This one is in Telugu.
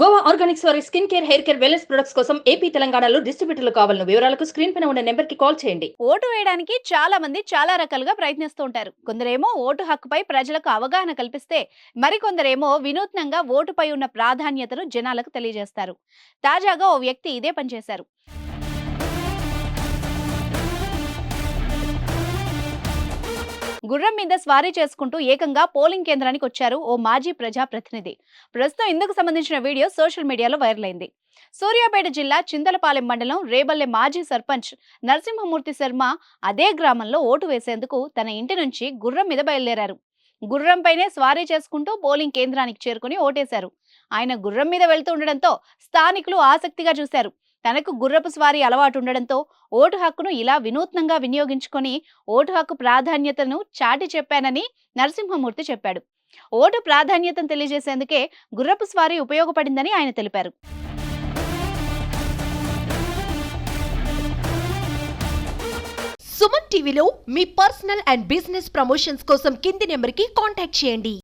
గోవా ఆర్గానిక్స్ వారి skin care hair care wellness products కోసం ఏపీ తెలంగాణలో డిస్ట్రిబ్యూటర్లు కావాలన్న వివరాలకు స్క్రీన్ పైన ఉన్న నెంబర్కి కాల్ చేయండి. ఓటు వేయడానికి చాలా మంది చాలా రకాలుగా ప్రయత్నిస్తూ ఉంటారు. కొందరేమో ఓటు హక్కుపై ప్రజలకు అవగాహన కల్పిస్తే మరికొందరేమో వినూత్నంగా ఓటుపై ఉన్న ప్రాధాన్యతను జనాలకు తెలియజేస్తారు. తాజాగా ఓ వ్యక్తి ఇదే పనిచేశారు గుర్రం మీద స్వారీ చేసుకుంటూ ఏకంగా పోలింగ్ కేంద్రానికి వచ్చారు ఓ మాజీ ప్రజా ప్రతినిధి ప్రస్తుతం ఇందుకు సంబంధించిన వీడియో సోషల్ మీడియాలో వైరల్ అయింది. సూర్యాపేట జిల్లా చింతలపాలెం మండలం రేబల్లె మాజీ సర్పంచ్ నరసింహమూర్తి శర్మ అదే గ్రామంలో ఓటు వేసేందుకు తన ఇంటి నుంచి గుర్రం మీద బయలుదేరారు. గుర్రంపైనే స్వారీ చేసుకుంటూ పోలింగ్ కేంద్రానికి చేరుకుని ఓటేశారు. ఆయన గుర్రం మీద వెళ్తూ ఉండడంతో స్థానికులు ఆసక్తిగా చూశారు. తనకు గుర్రపు స్వారీ అలవాటు ఉండడంతో ఓటు హక్కును ఇలా వినూత్నంగా వినియోగించుకొని ఓటు హక్కు ప్రాధాన్యతను చాటి చెప్పానని నరసింహమూర్తి చెప్పాడు. ఓటు ప్రాధాన్యతను తెలియజేసేందుకే గుర్రపు స్వారీ ఉపయోగపడిందని ఆయన తెలిపారు. సుమన్ టీవీలో మీ పర్సనల్ అండ్ బిజినెస్ ప్రమోషన్స్ కోసం కింది నెంబర్కి కాంటాక్ట్ చేయండి.